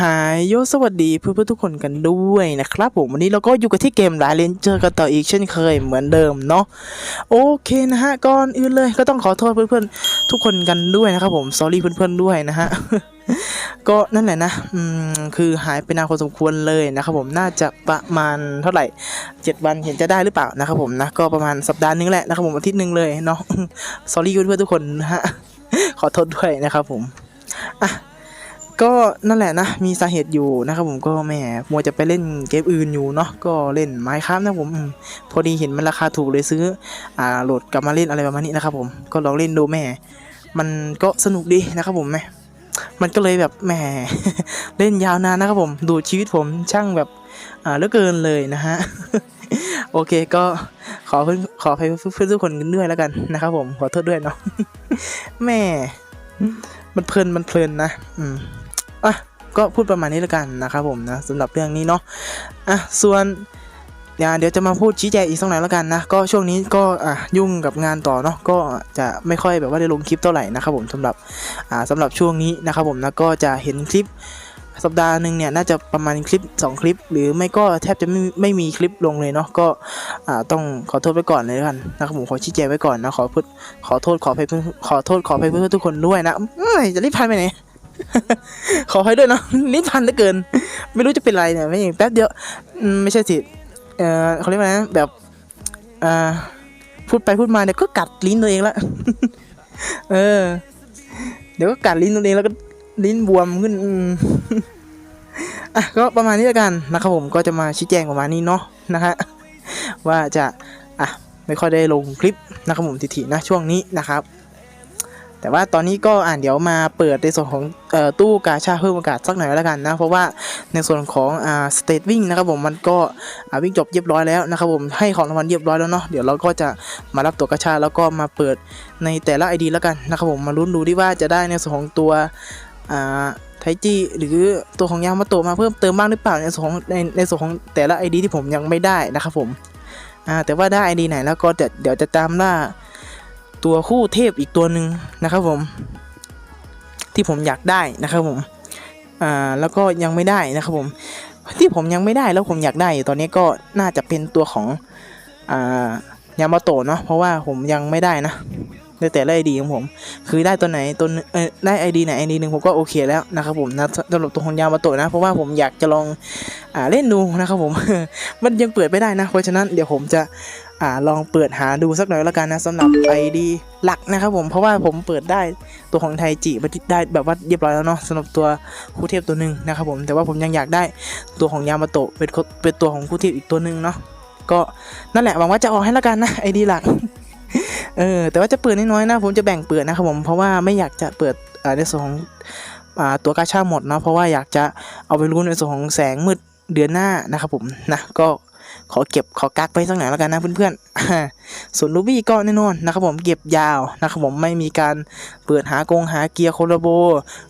หายโยสวัสดีเพื่อนๆทุกคนกันด้วยนะครับผมวันนี้เราก็อยู่กันที่เกมลาเลนเจอร์กันต่ออีกเช่นเคยเหมือนเดิมเนาะโอเคนะฮะก่อนอื่นเลยก็ต้องขอโทษเพื่อนๆทุกคนกันด้วยนะครับผมสอรี่เพื่อนๆด้วยนะฮะก็นั่นแหละนะอืมคือหายไปนานพอสมควรเลยนะครับผมน่าจะประมาณเท่าไหร่เจ็ดวันเห็นจะได้หรือเปล่านะครับผมนะก็ประมาณสัปดาห์นึงแหละนะครับผมอาทิตย์นึงเลยเนาะสอรี่เพื่อนๆทุกคนนะฮะขอโทษด้วยนะครับผมอะ ก็นั่นแหละนะ มีสาเหตุอยู่นะครับผมก็แหมมัวจะไปเล่นเกมอื่นอยู่เนาะก็เล่นไม้ค้ามนะผมพอดีเห็นมันราคาถูกเลยซื้ออ่าโหลดกลับมาเล่นอะไรประมาณนี้นะครับผมก็ลองเล่นดูแหม่ มันก็สนุกดีนะครับผมแหม่มันก็เลยแบบแหมเล่นยาวนานนะครับผมดูชีวิตผมช่างแบบอ่าเหลือเกินเลยนะฮะโอเคก็ขอเพื่อนขอให้เพื่อนทุกคนกันด้วยแล้วกันนะครับผมขอโทษด้วยเนาะแม่มันเพลินมันเพลินนะ อืม อะก็พูดประมาณนี้แล้วกันนะครับผมนะสำหรับเรื่องนี้เนาะอะส่วนเดี๋ยวจะมาพูดชี้แจงอีกสักหน่อยแล้วกันนะ ก็ช่วงนี้ก็อะยุ่งกับงานต่อเนาะก็จะไม่ค่อยแบบว่าได้ลงคลิปเท่าไหร่นะครับผมสำหรับอ่าสำหรับช่วงนี้นะครับผมนะก็จะเห็นคลิปสัปดาห์หนึ่งเนี่ยน่าจะประมาณคลิป 2 คลิป หรือไม่ก็แทบจะไม่ไม่มีคลิปลงเลยเนาะก็อ่าต้องขอโทษไปก่อนเลยแล้วกันนะครับผมขอชี้แจงไว้ก่อนนะขอพูดขอโทษขอเพื่อขอโทษขออภัยเพื่อนทุกคนด้วยนะจะรีบพันไปไหน ขอให้ด้วยนะนิดพันเหลือเกิน ไม่รู้จะเป็นไรเนี่ยไม่แป๊บเดียวไม่ใช่สิเออเขาเรียกว่าไงแบบอ่าพูดไปพูดมาเนี่ยก็กัดลิ้นตัวเองละเออ เดี๋ยวก็กัดลิ้นตัวเองแล้วก็ลิ้นบวมขึ้นอะก็ประมาณนี้แล้วกันนะครับผมก็จะมาชี้แจงประมาณนี้เนาะนะฮะว่าจะอะไม่ค่อยได้ลงคลิปนะครับผมทีๆนะช่วงนี้นะครับ แต่ว่าตอนนี้ก็อ่านเดี๋ยวมาเปิดในส่วนของออตู้กาชาเพิ่มโอกาสสักหน่อยแล้วกันนะ เพราะว่าในส่วนของอ่าสเตทวิ่งนะครับผมมันก็วิ่งจบเรียบร้อยแล้วนะครับผมให้ของรางวัลเรียบร้อยแล้วเนาะเดี๋ยวเราก็จะมารับตัวกาชาแล้วก็มาเปิดในแต่ละ ID แล้วกันนะครับผมมาลุ้นดูที่ว่าจะได้ในส่วนของตัวอ่าไทจีหรือตัวของยามาโตะมาเพิ่มเติมบ้างหรือเปล่าในส่วนของในในส่วนของแต่ละ ID ที่ผมยังไม่ได้นะครับผมอ่าแต่ว่าได้ ID ไหนแล้วก็เดี๋ยวจะตามล่า ตัวคู่เทพอีกตัวหนึ่งนะครับผม ที่ผมอยากได้นะครับผมอ่าแล้วก็ยังไม่ได้นะครับผม ที่ผมยังไม่ได้แล้วผมอยากได้อยู่ตอนนี้ก็น่าจะเป็นตัวของอ่ายามาโตะเนาะเพราะว่าผมยังไม่ได้นะในแต่ละไอดีของผม คือได้ตัวไหนตัวเออได้ไอดีไหนไอดีหนึ่งผมก็โอเคแล้วนะครับผมนะสำหรับตัวของยามาโตะนะ เพราะว่าผมอยากจะลองอ่าเล่นดูนะครับผม มันยังเปิดไม่ได้นะ เพราะฉะนั้นเดี๋ยวผมจะ อ่าลองเปิดหาดูสักหน่อยแล้วกันนะสำหรับ ID หลักนะครับผมเพราะว่าผมเปิดได้ตัวของไทจิมาได้แบบว่าเรียบร้อยแล้วเนาะสำหรับตัวคู่เทพตัวหนึ่งนะครับผมแต่ว่าผมยังอยากได้ตัวของยามาโตะเป็นเป็นตัวของคู่เทพอีกตัวหนึ่งเนาะก็นั่นแหละหวังว่าจะออกให้แล้วกันนะ ID หลักเออแต่ว่าจะเปิดน้อยๆนะ ผมจะแบ่งเปิดนะครับผมเพราะว่าไม่อยากจะเปิดอ่าในส่วนของอ่าตัวกาชาหมดเนาะเพราะว่าอยากจะเอาไปรู้นในส่วนของแสงมืดเดือนหน้านะครับผมนะก็ ขอเก็บขอกักไปสักหน่อยแล้วกันนะเพื่อนๆส่วนรูบี้ก็แน่นอนนะครับผมเก็บยาวนะครับผมไม่มีการเปิดหากงหาเกียร์โคโลโบ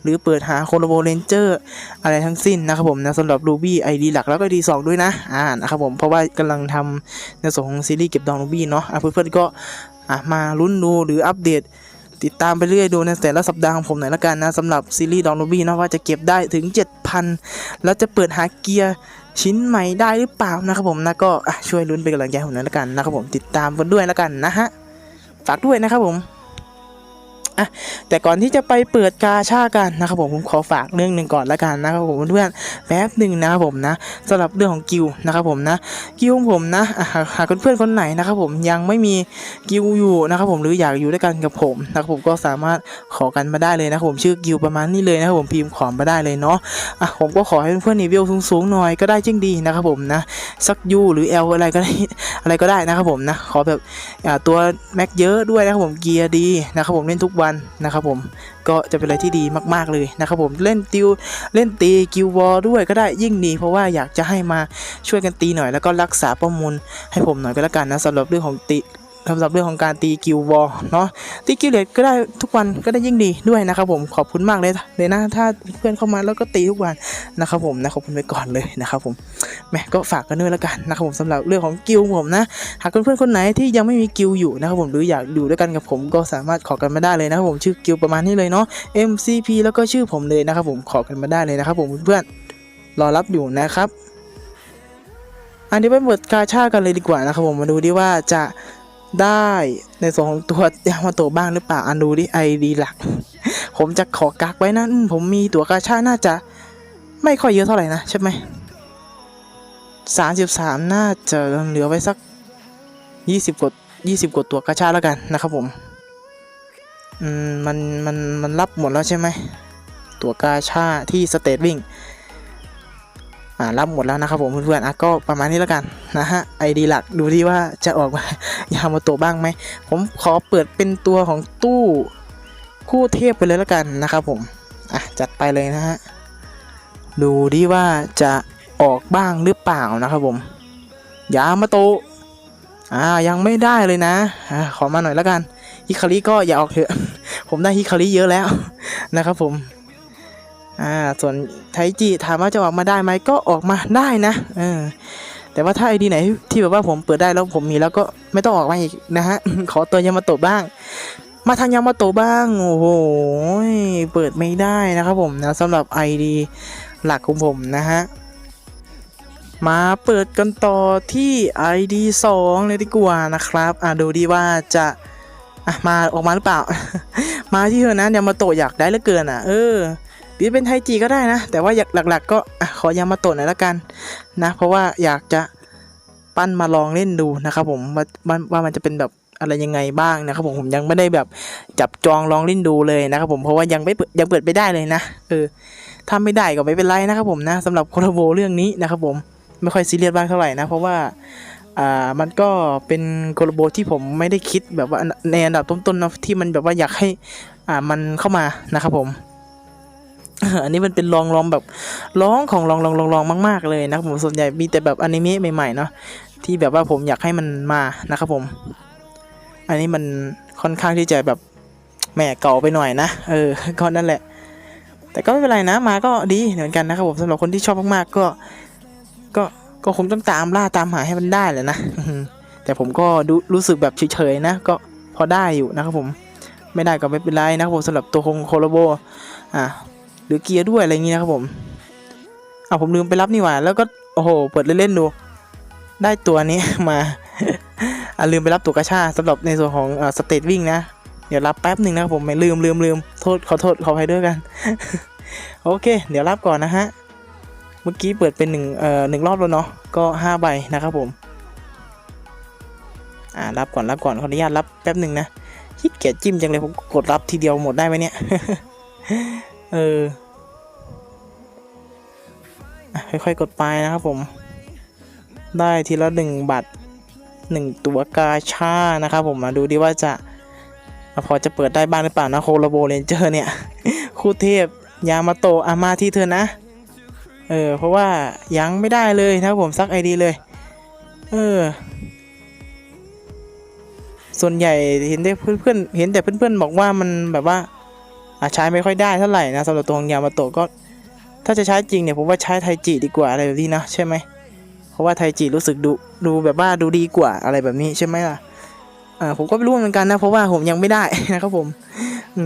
หรือเปิดหาโคโลโบเรนเจอร์อะไรทั้งสิ้นนะครับผมนะสำหรับรูบี้ไอดีหลักแล้วก็ดีสองด้วยนะอ่านะครับผมเพราะว่ากำลังทำในส่วนของซีรีส์เก็บดองรูบี้เนาะะเพื่อนๆก็มาลุ้นดูหรืออัปเดตติดตามไปเรื่อยดูในแต่ละสัปดาห์ของผมหน่อยละกันนะสำหรับซีรีส์ดองรูบี้นะว่าจะเก็บได้ถึง 7,000 แล้วจะเปิดหาเกียร์ชิ้นใหม่ได้หรือเปล่านะครับผมนะก็ช่วยลุ้นเป็นกำลังใจให้ผมหน่อยละกันนะครับผมติดตามกันด้วยละกันนะฮะฝากด้วยนะครับผม อะแต่ก่อนที่จะไปเปิดกาชากันนะครับผมผมขอฝากเรื่องหนึ่งก่อนละกันนะครับผมเพื่อนแป๊บหนึ่งนะครับผมนะสำหรับเรื่องของกิวนะครับผมนะกิวของผมนะหากเพื่อนคนไหนนะครับผมยังไม่มีกิวอยู่นะครับผมหรืออยากอยู่ด้วยกันกับผมนะครับผมก็สามารถขอกันมาได้เลยนะครับผมชื่อกิวประมาณนี้เลยนะครับผมพิมพ์ขอมาได้เลยเนาะอะผมก็ขอให้เพื่อนๆนีเวลสูงๆหน่อยก็ได้จิ้งดีนะครับผมนะสักยูหรือ L อลอะไรก็ได้อะไรก็ได้นะครับผมนะขอแบบตัวแม็กเยอะด้วยนะครับผมเกียร์ดีนะครับผมเล่นทุกวันนะครับผมก็จะเป็นอะไรที่ดีมาก ๆเลยนะครับผมเล่นติวเล่นตีกิววอลด้วยก็ได้ยิ่งดีเพราะว่าอยากจะให้มาช่วยกันตีหน่อยแล้วก็รักษาป้อมมูลให้ผมหน่อยก็แล้วกันนะสำหรับเรื่องของตี สำหรับเรื่องของการตีกิลวอลเนาะตีกิลเลตก็ได้ทุกวันก็ได้ยิ่งดีด้วยนะครับผมขอบคุณมากเลยเลยนะถ้าเพื่อนเข้ามาแล้วก็ตีทุกวันนะครับผมนะขอบคุณไปก่อนเลยนะครับผมแม่ก็ฝากกันด้วยแล้วกันนะครับผมสำหรับเรื่องของกิลผมนะหากเพื่อนๆคนไหนที่ยังไม่มีกิลอยู่นะครับผมหรืออยากอยู่ด้วยกันกับผมก็สามารถขอกันมาได้เลยนะครับผมชื่อกิลประมาณนี้เลยเนาะ MCP แล้วก็ชื่อผมเลยนะครับผมขอกันมาได้เลยนะครับผมเพื่อนๆรอรับอยู่นะครับอันนี้ไปเปิดกาชากันเลยดีกว่านะครับผมมาดูดิว่าจะ ได้ในส่วนของตัวยามาโตบ้างหรือเปล่าอันดูดิไอดีหลัก ผมจะขอกักไว้นะผมมีตัวกาชาน่าจะไม่ค่อยเยอะเท่าไหร่นะใช่ไหมสามสิบสามน่าจะเหลือไว้สักยี่สิบกว่ายี่สิบกว่าตัวกาชาแล้วกันนะครับผมอืมมันมันมันรับหมดแล้วใช่ไหมตัวกาชาที่สเตทวิ่ง รับหมดแล้วนะครับผมเพื่อนๆอะก็ประมาณนี้แล้วกันนะฮะไอดีหลักดูที่ว่าจะออกมายามาโตบ้างไหมผมขอเปิดเป็นตัวของตู้คู่เทพไปเลยแล้วกันนะครับผมอะจัดไปเลยนะฮะดูดิว่าจะออกบ้างหรือเปล่านะครับผมยามาโตอ่ายังไม่ได้เลยนะอ่าขอมาหน่อยแล้วกันฮิคาริก็อย่าออกเถอะ ผมได้ฮิคาริเยอะแล้วนะครับผม อ่าส่วนไทจิถามว่าจะออกมาได้ไหมก็ออกมาได้นะเออแต่ว่าถ้าไอดีไหนที่แบบว่าผมเปิดได้แล้วผมมีแล้วก็ไม่ต้องออกมาอีกนะฮะ ขอตัวยามาโตบ้าง มาทางยามาโตบ้าง โอ้โหเปิดไม่ได้นะครับผมนะสำหรับ ID หลักของผมนะฮะ มาเปิดกันต่อที่ ID 2 เลยดีกว่านะครับอะดูดีว่าจะอะมาออกมาหรือเปล่า มาที่เธอนะยามาโตอยากได้เหลือเกินอะ เออ หรือเป็นไทจีก็ได้นะ แต่ว่าอยากหลัก ๆ ก็ขอยามาโตะหน่อยละกันนะเพราะว่าอยากจะปั้นมาลองเล่นดูนะครับผมว่าว่าว่ามันจะเป็นแบบอะไรยังไงบ้างนะครับผมผมยังไม่ได้แบบจับจองลองเล่นดูเลยนะครับผมเพราะว่ายังไม่ยังเปิดไม่ได้เลยนะเออถ้าไม่ได้ก็ไม่เป็นไรนะครับผมนะสำหรับโคโรโบเรื่องนี้นะครับผมไม่ค่อยซีเรียสบ้างเท่าไหร่นะเพราะว่าอ่ามันก็เป็นกลโบที่ผมไม่ได้คิดแบบว่าในอันดับต้นๆนะที่มันแบบว่าอยากให้อ่ามันเข้ามานะครับผม อันนี้มันเป็นลองลองแบบร้องของลองลองลองลองมาก ๆ เลยนะครับผมส่วนใหญ่มีแต่แบบอนิเมะใหม่ๆเนาะที่แบบว่าผมอยากให้มันมานะครับผม อันนี้มันค่อนข้างที่จะแบบแหม่เก่าไปหน่อยนะเออก็นั่นแหละ แต่ก็ไม่เป็นไรนะมาก็ดีเหมือนกันนะครับผมสำหรับคนที่ชอบมากๆก็ ก็ก็คงต้องตามล่าตามหาให้มันได้แหละนะแต่ผมก็ดูรู้สึกแบบเฉยๆนะก็พอได้อยู่นะครับผมไม่ได้ก็ไม่เป็นไรนะครับผมสำหรับตัวคงโคโลโบอะ หรือเกียร์ด้วยอะไรอย่างงี้นะครับผมอะผมลืมไปรับนี่หว่า แล้วก็โอ้โหเปิดเล่นๆดู ได้ตัวนี้มาอะลืมไปรับตัวกระชาสำหรับในส่วนของอ่าสเตทวิ่งนะเดี๋ยวรับแป๊บหนึ่งนะครับผมไม่ลืมลืมลืมโทษขอโทษขออภัยด้วยกัน โอเค เดี๋ยวรับก่อนนะฮะเมื่อกี้เปิดเป็นหนึ่งเอ่อหนึ่งรอบแล้วเนาะก็ห้าใบนะครับผมอ่ารับก่อนรับก่อนขออนุญาตรับแป๊บหนึ่งนะคิดเกียจจิ้มจังเลยผมกดรับทีเดียวหมดได้ไหมเนี่ย เออ ค่อยๆกดไปนะครับผม ได้ทีละหนึ่งบัตรหนึ่งตัวกาชานะครับผมมาดูดิว่าจะพอจะเปิดได้บ้างหรือเปล่านะโคโลโบเรนเจอร์เนี่ย คู่เทพยามาโตอามาที่เธอนะ เออ เพราะว่ายังไม่ได้เลยนะครับผมซักไอดีเลย เออ ส่วนใหญ่เห็นได้เพื่อนๆเห็นแต่เพื่อนๆบอกว่ามันแบบว่าอาใช้ไม่ค่อยได้เท่าไหร่นะสำหรับตัวของยามาโตก็ ถ้าจะใช้จริงเนี่ยผมว่าใช้ไทจิดีกว่าอะไรแบบนี้นะใช่ไหมเพราะว่าไทจิรู้สึกดูดูแบบว่าดูดีกว่าอะไรแบบนี้ใช่ไหมล่ะอ่าผมก็ไม่รู้เหมือนกันนะเพราะว่าผมยังไม่ได้นะครับผม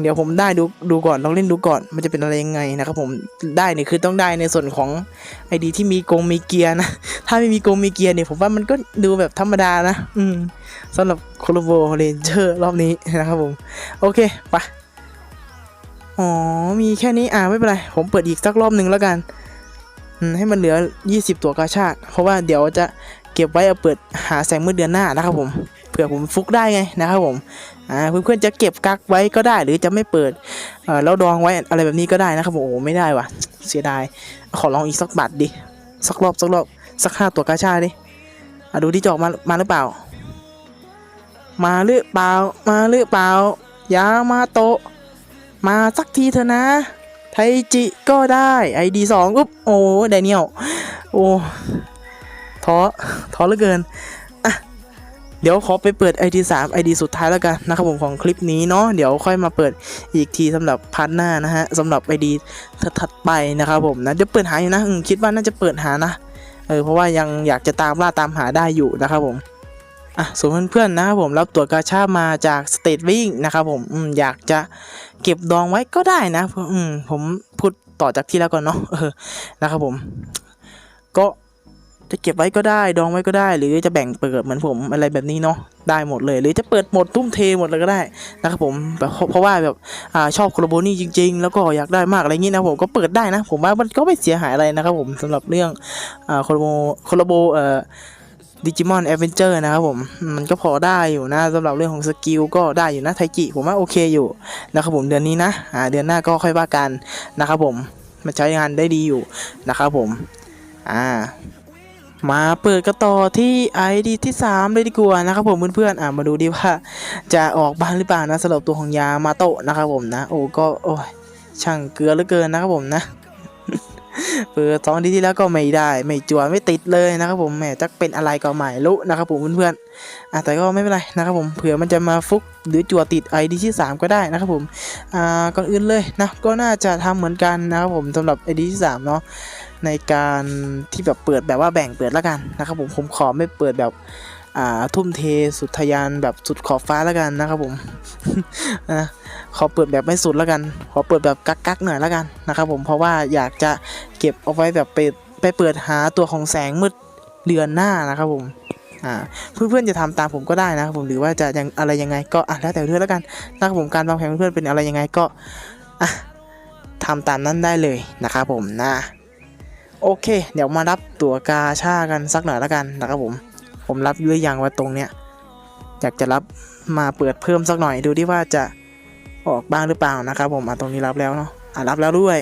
เดี๋ยวผมได้ดูดูก่อนลองเล่นดูก่อนมันจะเป็นอะไรยังไงนะครับผมได้เนี่ยคือต้องได้ในส่วนของไอดีที่มีกงมีเกียร์นะ ถ้าไม่มีกงมีเกียร์เนี่ยผมว่ามันก็ดูแบบธรรมดานะ อืมสำหรับโคโลโบเรนเจอร์รอบนี้นะครับผม โอเคไป อ๋อ มีแค่นี้ อ่าไม่เป็นไร ผมเปิดอีกสักรอบหนึ่งแล้วกันให้มันเหลือ 20 ตัวกาชาดเพราะว่าเดี๋ยวจะเก็บไว้เอาเปิดหาแสงมืดเดือนหน้านะครับผม เผื่อผมฟุกได้ไงนะครับผม อ่าเพื่อนๆจะเก็บกักไว้ก็ได้ หรือจะไม่เปิด เอ่อแล้วดองไว้อะไรแบบนี้ก็ได้นะครับผม โอ้ไม่ได้ว่ะ เสียดาย ขอลองอีกสักบัตรดิ สักรอบสักรอบสักห้าตัวกาชาดิ อะดูที่จออกมา มาหรือเปล่า มาหรือเปล่า มาหรือเปล่ายามาโตะ มาสักทีเถอะนะ ไทจิก็ได้ไอดีสองอุ๊บโอ้ไดเนียลโอ้ท้อท้อเหลือเกินอะเดี๋ยวขอไปเปิด ID 3 ID สุดท้ายแล้วกันนะครับผมของคลิปนี้เนาะเดี๋ยวค่อยมาเปิดอีกทีสำหรับพาร์ทหน้านะฮะสำหรับ ID ถัดไปนะครับผมนะเดี๋ยวเปิดหาอยู่นะคิดว่าน่าจะเปิดหานะเออเพราะว่ายังอยากจะตามล่าตามหาได้อยู่นะครับผม อะส่วนเพื่อนๆนะครับผมรับตัวกาชามาจากสเตทวิ่งนะครับผมอืมอยากจะเก็บดองไว้ก็ได้นะอืมผมพูดต่อจากที่แล้วก่อนเนาะเออนะครับผม ก็จะเก็บไว้ก็ได้ดองไว้ก็ได้ หรือจะแบ่งเปิดเหมือนผมอะไรแบบนี้เนาะได้หมดเลย หรือจะเปิดหมดทุ่มเทหมดเลยก็ได้นะครับผมแบบเพราะว่าแบบอ่าชอบโคลโบนี่จริง ๆ แล้วก็อยากได้มากอะไรอย่างนี้นะผมก็เปิดได้นะ ผมว่ามันก็ไม่เสียหายอะไรนะครับผมสำหรับเรื่องอ่าโคลโบโคลโบเอ่อ ดิจิมอนแอดเวนเจอร์นะครับผม มันก็พอได้อยู่นะสำหรับเรื่องของสกิลก็ได้อยู่นะไทจิผมว่าโอเคอยู่นะครับผมเดือนนี้นะอ่าเดือนหน้าก็ค่อยว่ากันนะครับผมมันใช้งานได้ดีอยู่นะครับผมอ่ามาเปิดกันต่อที่ ID ที่ 3 เลยดีกว่านะครับผมเพื่อนๆอ่ามาดูดีว่า จะออกบ้านหรือเปล่านะสำหรับตัวของยามาโตะนะครับผมนะ โอ้ก็โอ้ยช่างเกลือเหลือเกินนะครับผมนะ เปิดสองทีที่แล้วก็ไม่ได้ ไม่จวนไม่ติดเลยนะครับผมแหมจะเป็นอะไรก็ไม่รู้นะครับผมเพื่อนๆอะแต่ก็ไม่เป็นไรนะครับผมเผื่อมันจะมาฟุกหรือจัวติด ID ที่ 3 ก็ได้นะครับผมอ่าก่อนอื่นเลยนะก็น่าจะทำเหมือนกันนะครับผมสำหรับ ID ที่3เนาะในการที่แบบเปิดแบบว่าแบ่งเปิดแล้วกันนะครับผมผมขอไม่เปิดแบบ อ่าทุ่มเทสุดทะยานแบบสุดขอบฟ้าแล้วกันนะครับผมนะขอเปิดแบบไม่สุดแล้วกัน ขอเปิดแบบกักๆหน่อยแล้วกันนะครับผมเพราะว่าอยากจะเก็บเอาไว้แบบไปไปเปิดหาตัวของแสงมืดเดือนหน้านะครับผมอ่าเพื่อนๆจะทำตามผมก็ได้นะครับผมหรือว่าจะยังอะไรยังไงก็อะแล้วแต่เพื่อนแล้วกันนะครับผมการวางแผนเพื่อนเป็นอะไรยังไงก็อะทำตามนั้นได้เลยนะครับผมนะโอเค เดี๋ยวมารับตั๋วกาชากันสักหน่อยแล้วกันนะครับผม ผมรับหรือยังว่าตรงเนี้ยอยากจะรับมาเปิดเพิ่มสักหน่อยดูดิว่าจะออกบ้างหรือเปล่านะครับ ผมอะตรงนี้รับแล้วเนาะอะรับแล้วด้วย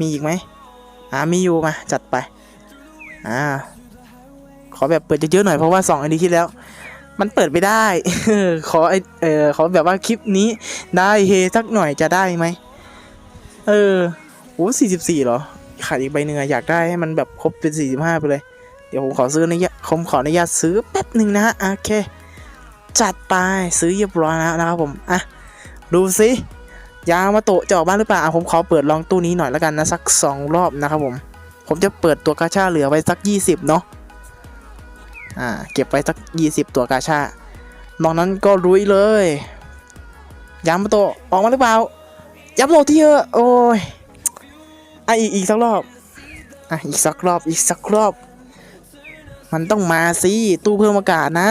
มีอีกไหมอ่ามีอยู่มาจัดไปอ่าขอแบบเปิดเยอะๆหน่อยเพราะว่าสองอันนี้ที่แล้ว มันเปิดไม่ได้ขอไอเออขอแบบว่าคลิปนี้ได้เฮสักหน่อยจะได้ไหมเออโอ้สี่สิบสี่เหรอขาดอีกใบหนึ่งอะอยากได้ให้มันแบบครบเป็น45ไปเลย เดี๋ยวผมขอซื้ออนุญาตผมขออนุญาตซื้อแป๊บหนึ่งนะฮะโอเค จัดไปซื้อเรียบร้อยแล้วนะครับผมอะดูสิยามาโตจะออกบ้านหรือเปล่าผมขอเปิดลองตู้นี้หน่อยแล้วกันนะสัก 2 รอบนะครับผม ผมจะเปิดตัวกาชาเหลือไว้สัก 20 เนาะอ่าเก็บไว้สัก 20 ตัวกาชานอกนั้นก็รุยเลยยามาโตออกมาหรือเปล่ายามาโตที่เยอโอ้ยอะอีกอีกสักรอบอะอีกสักรอบอีกสักรอบ มันต้องมาสิตู้เพิ่มอากาศนะ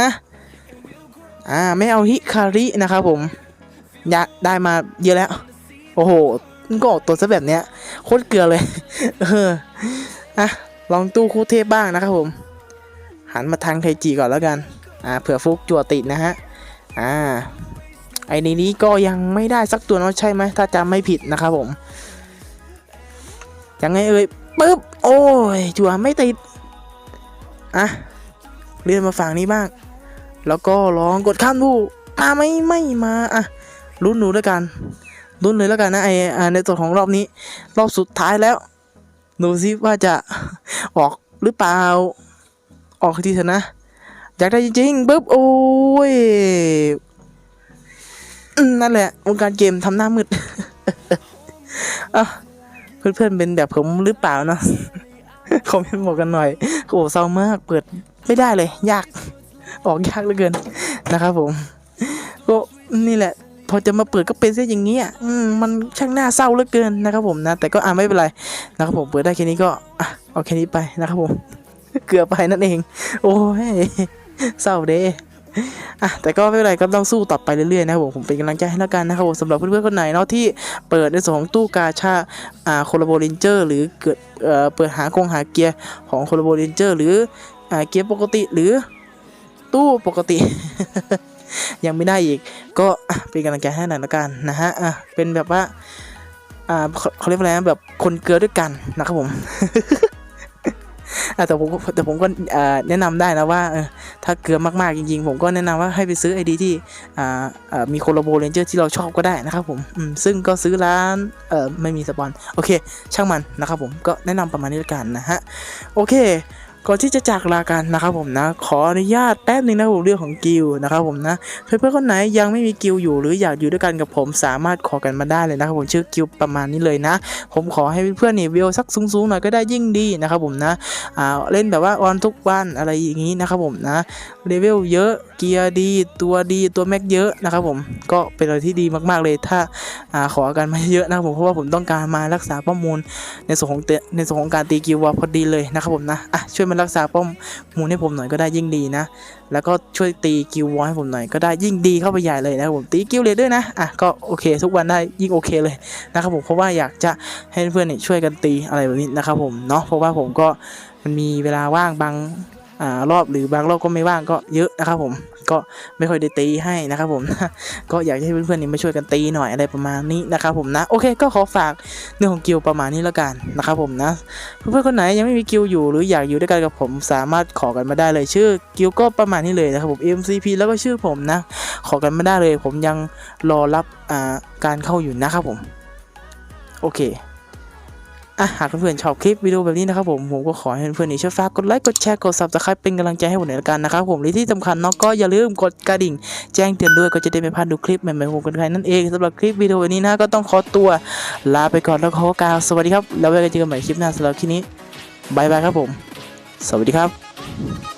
อ่าไม่เอาฮิคารินะครับผมยะได้มาเยอะแล้ว โอ้โหมันก็ออกตัวซะแบบเนี้ยโคตรเกลือเลย เอออะลองตู้คู่เทพบ้างนะครับผม หันมาทางไทจีก่อนแล้วกัน อ่าเผื่อฟุกจั่วติดนะฮะ อ่า ไอ้ในนี้ก็ยังไม่ได้สักตัวเนาะใช่ไหมถ้าจำไม่ผิดนะครับผมยังไงเอ่ยปึ๊บ โอ้ยจั่วไม่ติด อะเลื่อนมาฝั่งนี้บ้าง แล้วก็ลองกดข้ามดูมาไม่ไม่มาอะลุ้นหนูด้วยกันลุ้นเลยแล้วกันนะไอในตัวของรอบนี้ รอบสุดท้ายแล้วดูซิว่าจะออกหรือเปล่า ออกทีเถอะนะ อยากได้จริงๆปึ๊บโอ้ยนั่นแหละวงการเกมทำหน้ามืดอะเพื่อนๆเป็นแบบผมหรือเปล่าเนาะ คอมเมนต์บอกกันหน่อยโอ้เศร้ามากเปิดไม่ได้เลย ยากออกยากเหลือเกินนะครับผมก็นี่แหละ พอจะมาเปิดก็เป็นเส้นอย่างนี้อะอืมมันช่างน่าเศร้าเหลือเกินนะครับผมนะ แต่ก็อ่าไม่เป็นไรนะครับผมเปิดได้แค่นี้ก็อะเอาแค่นี้ไปนะครับผม เกือบไปนั่นเอง โอ้ยเศร้าเด้ อะแต่ก็ไม่เป็นไรก็ต้องสู้ต่อไปเรื่อยๆนะครับผมผมเป็นกำลังใจให้แล้วกันนะครับผมสำหรับเพื่อนๆคนไหนเนาะที่เปิดในส่วนของตู้กาชาอ่าโคลโบเรนเจอร์หรือเกิดเอ่อเปิดหากงหาเกียร์ของโคลโบเรนเจอร์หรืออ่าเกียร์ปกติหรือตู้ปกติ ยังไม่ได้อีก ก็เป็นกำลังใจให้หน่อยละกันนะฮะอะเป็นแบบว่าอ่าเขาเรียกว่าอะไรนะแบบคนเกลือด้วยกันนะครับผม แต่ผมแต่ผมก็แนะนำได้นะว่าถ้าเกลือมากๆจริงๆ ผมก็แนะนำว่าให้ไปซื้อไอดีที่มีโคโลโบเรนเจอร์ที่เราชอบก็ได้นะครับผมซึ่งก็ซื้อร้านไม่มีสปอน โอเค ช่างมันนะครับผมก็แนะนำประมาณนี้ละกันนะฮะ โอเค ก่อนที่จะจากลากันนะครับผมนะ ขออนุญาตแป๊บหนึงนะผมเรื่องของกิลนะครับผมนะเพื่อนๆคนไหนยังไม่มีกิลอยู่ หรืออยากอยู่ด้วยกันกับผมสามารถขอกันมาได้เลยนะครับผมชื่อกิลประมาณนี้เลยนะ ผมขอให้เพื่อนๆนี่วิวสักสูงๆหน่อยก็ได้ยิ่งดีนะครับผมนะอ่าเล่นแบบว่าออนทุกวันอะไรอย่างนี้นะครับผมนะเลเวลเยอะเกียร์ดีตัวดีตัวแม็กเยอะนะครับผมก็เป็นอะไรที่ดีมากๆเลยถ้าอ่าขอกันมาเยอะนะครับผมเพราะว่าผมต้องการมารักษาป้อมูลในส่วนของเตในส่วนของการตีกิลวอร์พอดีเลยนะครับผมนะอะช่วยมารักษาป้อมมูลให้ผมหน่อยก็ได้ยิ่งดีนะ แล้วก็ช่วยตีกิววอร์ให้ผมหน่อยก็ได้ยิ่งดีเข้าไปใหญ่เลยนะครับผมตีกิวเลยด้วยนะอะก็โอเคทุกวันได้ยิ่งโอเคเลยนะครับผมเพราะว่าอยากจะให้เพื่อนๆเนี่ยช่วยกันตีอะไรแบบนี้นะครับผมเนาะเพราะว่าผมก็มันมีเวลาว่างบาง รอบหรือบางรอบก็ไม่ว่างก็เยอะนะครับผมก็ไม่ค่อยได้ตีให้นะครับผมก็อยากให้เพื่อนๆนี่มาช่วยกันตีหน่อยอะไรประมาณนี้นะครับผมนะโอเคก็ขอฝากเรื่องของกิลประมาณนี้แล้วกันนะครับผมนะเพื่อนๆคนไหนยังไม่มีกิลอยู่หรืออยากอยู่ด้วยกันกับผมสามารถขอกันมาได้เลยชื่อกิลก็ประมาณนี้เลยนะครับผม MCP แล้วก็ชื่อผมนะขอกันมาได้เลย ผมยังรอรับการเข้าอยู่นะครับผมโอเค อะหากเพื่อนๆชอบคลิปวิดีโอแบบนี้นะครับผมผมก็ขอให้เพื่อนๆนี่ช่วยฝากกดไลค์กดแชร์กด subscribe เป็นกำลังใจให้ผมหน่อยละกันนะครับผมและที่สำคัญเนาะก็อย่าลืมกดกระดิ่ง แจ้งเตือนด้วยก็จะได้ไม่พลาดดูคลิปใหม่ๆของผมกันใครนั่นเองสำหรับคลิปวิดีโอวันนี้นะก็ต้องขอตัวลาไปก่อนแล้วขอกล่าวสวัสดีครับแล้วไว้กันเจอกันใหม่คลิปหน้าสำหรับคลิปนี้บายบายครับผม สวัสดีครับ